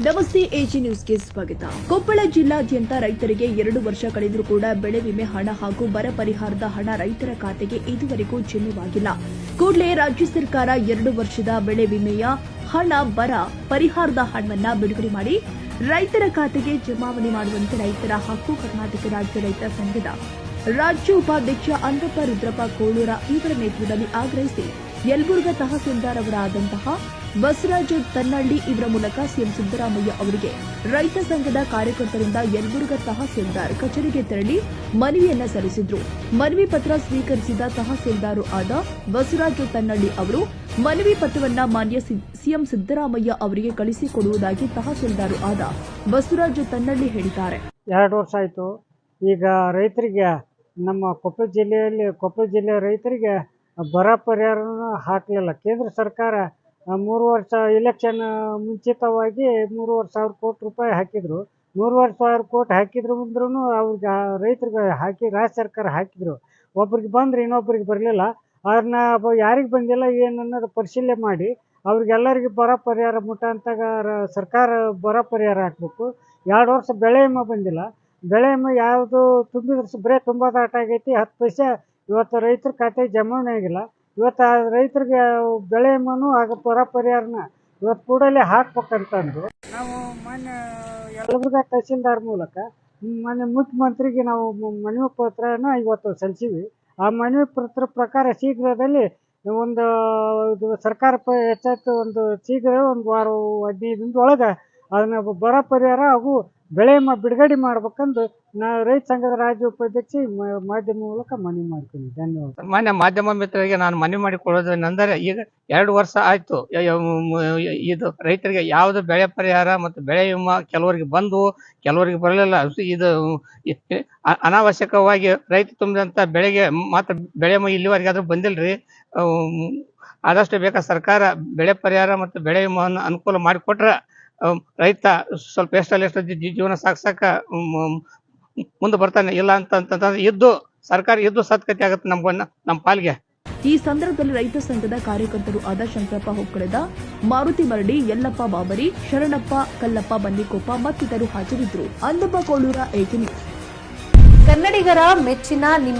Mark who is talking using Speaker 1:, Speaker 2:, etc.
Speaker 1: ನಮಸ್ತೆ ಎಜಿ ನ್ಯೂಸ್ಗೆ ಸ್ವಾಗತ. ಕೊಪ್ಪಳ ಜಿಲ್ಲಾದ್ಯಂತ ರೈತರಿಗೆ ಎರಡು ವರ್ಷ ಕಳೆದರೂ ಕೂಡ ಬೆಳೆ ವಿಮೆ ಹಣ ಹಾಗೂ ಬರ ಪರಿಹಾರದ ಹಣ ರೈತರ ಖಾತೆಗೆ ಇದುವರೆಗೂ ಜಮವಾಗಿಲ್ಲ ಕೂಡಲೇ ರಾಜ್ಯ ಸರ್ಕಾರ ಎರಡು ವರ್ಷದ ಬೆಳೆ ವಿಮೆಯ ಹಣ, ಬರ ಪರಿಹಾರದ ಹಣವನ್ನ ಬಿಡುಗಡೆ ಮಾಡಿ ರೈತರ ಖಾತೆಗೆ ಜಮಾವಣೆ ಮಾಡುವಂತೆ ರೈತರ ಹಕ್ಕು ಕರ್ನಾಟಕ ರಾಜ್ಯ ರೈತ ಸಂಘದ ರಾಜ್ಯ ಉಪಾಧ್ಯಕ್ಷ ಅಂದಪ್ಪ ರುದ್ರಪ್ಪ ಕೋಳೂರ ಇವರ ನೇತೃತ್ವದಲ್ಲಿ ಆಗ್ರಹಿಸಿ. ಯಲಬುರ್ಗಾ ತಹಸೀಲ್ದಾರ್ ಅವರಾದಂತಹ ಬಸರಾಜ್ ತನ್ನಳ್ಳಿ ಇವರ ಮೂಲಕ ಸಿಎಂ ಸಿದ್ದರಾಮಯ್ಯ ಅವರಿಗೆ ರೈತ ಸಂಘದ ಕಾರ್ಯಕರ್ತರಿಂದ ಯಲಬುರ್ಗ ತಹಸೀಲ್ದಾರ್ ಕಚೇರಿಗೆ ತೆರಳಿ ಮನವಿಯನ್ನ ಸಲ್ಲಿಸಿದ್ರು. ಮನವಿ ಪತ್ರ ಸ್ವೀಕರಿಸಿದ ತಹಸೀಲ್ದಾರ್ ಆದ ಬಸರಾಜ್ ತನ್ನಳ್ಳಿ ಅವರು ಮನವಿ ಪತ್ರವನ್ನ ಮಾನ್ಯ ಸಿಎಂ ಸಿದ್ದರಾಮಯ್ಯ ಅವರಿಗೆ ಕಳಿಸಿಕೊಡುವುದಾಗಿ ತಹಸೀಲ್ದಾರ್ ಆದ ಬಸರಾಜ್ ತನ್ನಳ್ಳಿ ಹೇಳಿದ್ದಾರೆ.
Speaker 2: ಎರಡು ವರ್ಷ ಆಯಿತು. ಈಗ ರೈತರಿಗೆ ನಮ್ಮ ಕೊಪ್ಪಳ ಜಿಲ್ಲೆಯಲ್ಲಿ ಕೊಪ್ಪಳ ಜಿಲ್ಲೆಯ ರೈತರಿಗೆ ಬರ ಪರಿಹಾರನೂ ಹಾಕಲಿಲ್ಲ. ಕೇಂದ್ರ ಸರ್ಕಾರ ಮೂರು ವರ್ಷ ಇಲೆಕ್ಷನ್ ಮುಂಚಿತವಾಗಿ ಮೂರುವರೆ ಸಾವಿರ ಕೋಟಿ ರೂಪಾಯಿ ಹಾಕಿದ್ರು. ಮೂರುವರೆ ಸಾವಿರ ಕೋಟಿ ಹಾಕಿದ್ರು ಅಂದ್ರೂ ಅವ್ರಿಗೆ ರೈತರಿಗೆ ಹಾಕಿ, ರಾಜ್ಯ ಸರ್ಕಾರ ಹಾಕಿದ್ರು. ಒಬ್ರಿಗೆ ಬಂದ್ರೆ ಇನ್ನೊಬ್ರಿಗೆ ಬರಲಿಲ್ಲ. ಅದನ್ನ ಯಾರಿಗೆ ಬಂದಿಲ್ಲ, ಏನು ಅನ್ನೋದು ಪರಿಶೀಲನೆ ಮಾಡಿ, ಅವ್ರಿಗೆಲ್ಲರಿಗೆ ಬರ ಪರಿಹಾರ ಮುಟ್ಟಂತಾಗ ಸರ್ಕಾರ ಬರ ಪರಿಹಾರ ಹಾಕಬೇಕು. ಎರಡು ವರ್ಷ ಬೆಳೆ ವಿಮೆ ಬಂದಿಲ್ಲ. ಬೆಳೆ ವಿಮೆ ಯಾವುದು ತುಂಬಿದ್ರೆ ಬರೇ ತುಂಬೋದಾಟ ಆಗೈತಿ. ಹತ್ತು ಪೈಸೆ ಇವತ್ತು ರೈತರ ಖಾತೆ ಜಮಾವಣೆ ಆಗಿಲ್ಲ. ಇವತ್ತು ಆ ರೈತರಿಗೆ ಬೆಳೆ ಮನು ಆಗ ಪರ ಪರಿಹಾರನ ಇವತ್ತು ಕೂಡಲೇ ಹಾಕ್ಬೇಕಂತಂದು ನಾವು ಮೊನ್ನೆ ಎಲ್ಲರಿಗ ತಹಸೀಲ್ದಾರ್ ಮೂಲಕ ಮೊನ್ನೆ ಮುಖ್ಯಮಂತ್ರಿಗೆ ನಾವು ಮನವಿ ಪತ್ರನ ಇವತ್ತು ಸಲ್ಲಿಸಿವಿ. ಆ ಮನವಿ ಪತ್ರ ಪ್ರಕಾರ ಶೀಘ್ರದಲ್ಲಿ ಒಂದು ಇದು ಸರ್ಕಾರ ಹೆಚ್ಚಾಯ್ತು ಒಂದು ಶೀಘ್ರ ಒಂದು ವಾರ, ಹದಿನೈದು ದಿನದೊಳಗೆ ಅದನ್ನ ಬರ ಪರಿಹಾರ ಹಾಗೂ ಬೆಳೆ ಮ ಬಿಡುಗಡೆ ಮಾಡ್ಬೇಕಂದು ನಾ ರೈತ ಸಂಘದ ರಾಜ್ಯ ಉಪಾಧ್ಯಕ್ಷ ಮಾಧ್ಯಮ ಮೂಲಕ ಮನವಿ ಮಾಡ್ತೀನಿ. ಧನ್ಯವಾದ.
Speaker 3: ಮಾನ್ಯ ಮಾಧ್ಯಮ ಮಿತ್ರರಿಗೆ ನಾನು ಮನವಿ ಮಾಡಿಕೊಳ್ಳೋದೇನೆಂದರೆ ಈಗ ಎರಡು ವರ್ಷ ಆಯ್ತು. ಇದು ರೈತರಿಗೆ ಯಾವುದು ಬೆಳೆ ಪರಿಹಾರ ಮತ್ತು ಬೆಳೆ ವಿಮಾ ಕೆಲವರಿಗೆ ಬಂದು, ಕೆಲವರಿಗೆ ಬರಲಿಲ್ಲ. ಇದು ಅನಾವಶ್ಯಕವಾಗಿ ರೈತ ತುಂಬಿದಂಥ ಬೆಳೆಗೆ ಮಾತ್ರ ಬೆಳೆ ಇಲ್ಲಿವರೆಗೆ ಆದರೂ ಬಂದಿಲ್ಲ ರೀ ಆದಷ್ಟು ಬೇಕಾ ಸರ್ಕಾರ ಬೆಳೆ ಪರಿಹಾರ ಮತ್ತು ಬೆಳೆ ವಿಮಾವನ್ನು ಅನುಕೂಲ ಮಾಡಿಕೊಟ್ರೆ ರೈತ ಸ್ವಲ್ಪ ಎಷ್ಟಲ್ಲಿ ಎಷ್ಟು ಜೀವನ ಸಾಗ್ಸಕ್ಕ ಮುಂದೆ ಬರ್ತಾನೆ, ಇಲ್ಲ ಅಂತ ಅಂತಂದ್ರೆ ಇದ್ದು, ಸರ್ಕಾರ ಇದ್ದು ಸತ್ಕತೆ ಆಗುತ್ತೆ ನಮ್ಮ ನಮ್ಮ ಪಾಲ್ಗೆ.
Speaker 1: ಈ ಸಂದರ್ಭದಲ್ಲಿ ರೈತ ಸಂಘದ ಕಾರ್ಯಕರ್ತರು ಆದ ಶಂಕರಪ್ಪ ಹೊಕ್ಕಳದ, ಮಾರುತಿ ಮರಡಿ, ಯಲ್ಲಪ್ಪ ಬಾಬರಿ, ಶರಣಪ್ಪ, ಕಲ್ಲಪ್ಪ ಬನ್ನಿಕೊಪ್ಪ ಮತ್ತಿತರರು ಹಾಜರಿದ್ದರು. ಅಂದಪ್ಪ ಕೋಳೂರ, ಏಕೆ
Speaker 4: ಕನ್ನಡಿಗರ ಮೆಚ್ಚಿನ ನಿಮ್ಮ